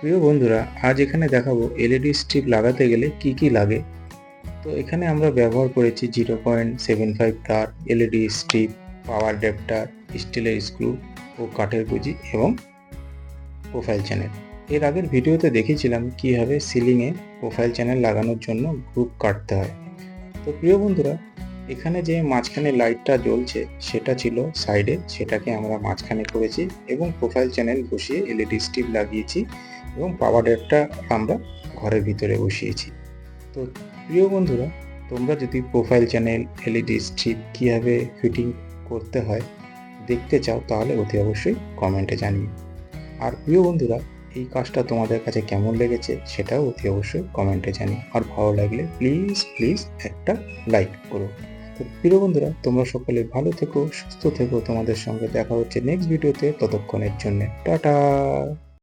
প্রিয় বন্ধুরা, আজ এখানে দেখাবো এলইডি স্ট্রিপ লাগাতে গেলে কি কি লাগে। তো এখানে আমরা ব্যবহার করেছি জিরো পয়েন্ট সেভেন ফাইভ তার এলইডি স্ট্রিপ পাওয়ার ডেপ্টার স্টিলের স্ক্রু ও কাঠের গুজি এবং প্রোফাইল চ্যানেল এর আগের ভিডিওতে দেখেছিলাম কীভাবে সিলিংয়ে প্রোফাইল চ্যানেল লাগানোর জন্য গ্রুপ কাটতে হয়। তো প্রিয় বন্ধুরা এখানে যে মাঝখানে লাইটটা জ্বলছে, সেটা ছিল সাইডে। সেটাকে আমরা মাঝখানে করেছি এবং প্রোফাইল চ্যানেল বসিয়ে এলইডি স্ট্রিপ লাগিয়েছি এবং পাওয়ার ডেটটা আমরা ঘরের ভিতরে বসিয়েছি। তো প্রিয় বন্ধুরা, তোমরা যদি প্রোফাইল চ্যানেল এলইডি স্ট্রিপ কীভাবে ফিটিং করতে হয় দেখতে চাও, তাহলে অতি অবশ্যই কমেন্টে জানিও। আর প্রিয় বন্ধুরা, এই কাজটা তোমাদের কাছে কেমন লেগেছে, সেটাও অতি অবশ্যই কমেন্টে জানিও। আর ভালো লাগলে প্লিজ প্লিজ একটা লাইক করো। তো প্রিয় বন্ধুরা, তোমরা সকলে ভালো থেকো, সুস্থ থেকো। তোমাদের সঙ্গে দেখা হচ্ছে নেক্সট ভিডিওতে ততক্ষণের জন্য। টাটা!